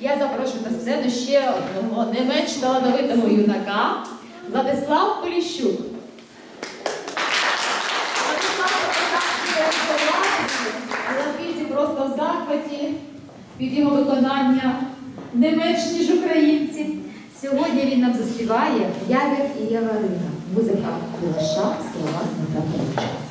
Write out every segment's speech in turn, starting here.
Я запрошую на сцену ще одного не менш талановитого юнака Владислав Поліщук. Лапіці просто в захваті від його виконання не менш ніж українці. Сьогодні він нам заспіває «Ягід і Яварина. Музика Кулаша, слова Дмитра Кулача.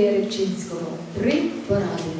Юрія Рибчинського. Три поради.